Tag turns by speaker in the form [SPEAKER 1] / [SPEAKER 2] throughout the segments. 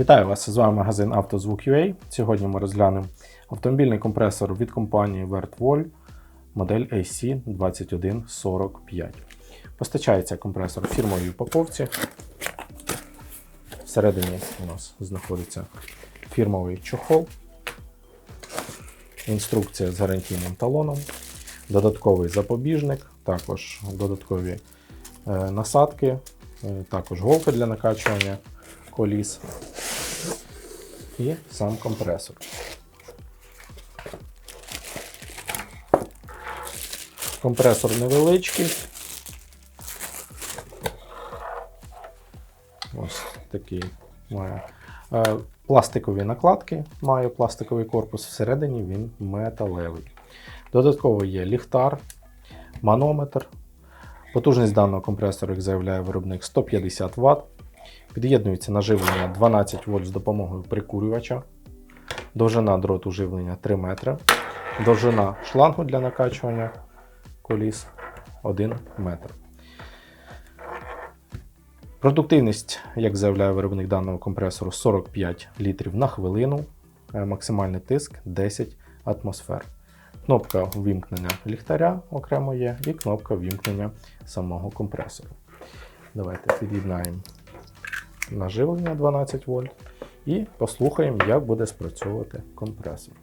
[SPEAKER 1] Вітаю вас! З вами магазин «Автозвук.UA». Сьогодні ми розглянемо автомобільний компресор від компанії Vertwol модель AC2145. Постачається компресор в фірмовій упаковці. Всередині у нас знаходиться фірмовий чохол, інструкція з гарантійним талоном, додатковий запобіжник, також додаткові е, насадки, е, також голки для накачування коліс і сам компресор. Компресор невеличкий. Ось такий має. Е, Пластикові накладки, має пластиковий корпус, всередині він металевий. Додатково є ліхтар, манометр. Потужність даного компресора, як заявляє виробник, 150 Вт. Під'єднується на живлення 12 вольт з допомогою прикурювача. Довжина дроту живлення 3 метри. Довжина шлангу для накачування коліс 1 метр. Продуктивність, як заявляє виробник даного компресору, 45 літрів на хвилину. Е, Максимальний тиск 10 атмосфер. Кнопка ввімкнення ліхтаря окремо є, і кнопка ввімкнення самого компресору. Давайте під'єднаємо наживлення 12 вольт і послухаємо, як буде спрацьовувати компресор.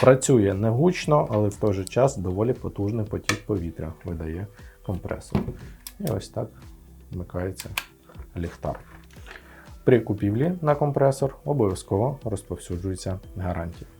[SPEAKER 1] Працює не гучно, але в той же час доволі потужний потік повітря видає компресор. І ось так вмикається ліхтар. При купівлі на компресор обов'язково розповсюджується гарантія.